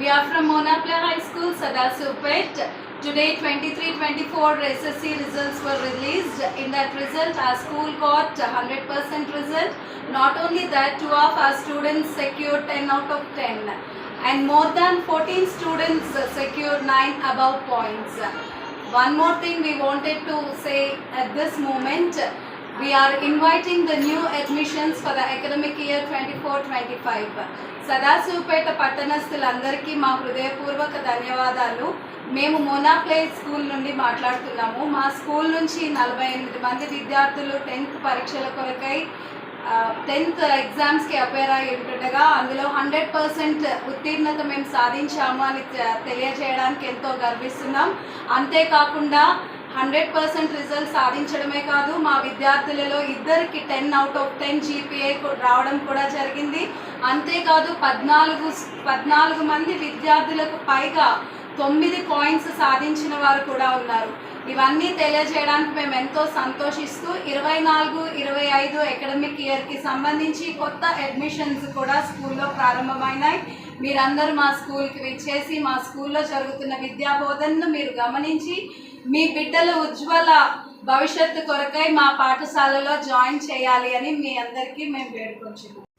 We are from Monapla High School, Sadasupet. Today 23-24 SSC results were released. In that result, our school got 100% result. Not only that, two of our students secured 10 out of 10. And more than 14 students secured 9 above points. One more thing we wanted to say at this moment. We are inviting the new admissions for the academic year 24-25. Sadasivpet పట్టణస్థులందరికీ మా హృదయపూర్వక ధన్యవాదాలు. మేము మోనాప్లే school నుండి మాట్లాడుతున్నాము. మా school నుంచి నలభై ఎనిమిది మంది విద్యార్థులు టెన్త్ పరీక్షల కొరకై టెన్త్ ఎగ్జామ్స్కి అపేర్ అయి ఉంటుండగా అందులో హండ్రెడ్ పర్సెంట్ ఉత్తీర్ణత మేము సాధించాము అని తె- తెలియజేయడానికి ఎంతో గర్విస్తున్నాం. అంతేకాకుండా హండ్రెడ్ పర్సెంట్ రిజల్ట్ సాధించడమే కాదు మా విద్యార్థులలో ఇద్దరికి ten out of ten GPA రావడం కూడా జరిగింది. అంతేకాదు పద్నాలుగు పద్నాలుగు మంది విద్యార్థులకు పైగా తొమ్మిది పాయింట్స్ సాధించిన వారు కూడా ఉన్నారు. ఇవన్నీ తెలియజేయడానికి మేము ఎంతో సంతోషిస్తూ ఇరవై నాలుగు ఇరవై ఐదు అకాడమిక్ ఇయర్కి సంబంధించి కొత్త అడ్మిషన్స్ కూడా స్కూల్లో ప్రారంభమైనాయి. మీరందరూ మా స్కూల్కి విచ్చేసి మా స్కూల్లో జరుగుతున్న విద్యా బోధనను మీరు గమనించి మీ బిడ్డల ఉజ్వల భవిష్యత్తు కొరకై మా పాఠశాలలో జాయిన్ చేయాలి అని మీ అందరికీ మేము వేడుకొంచున్నాం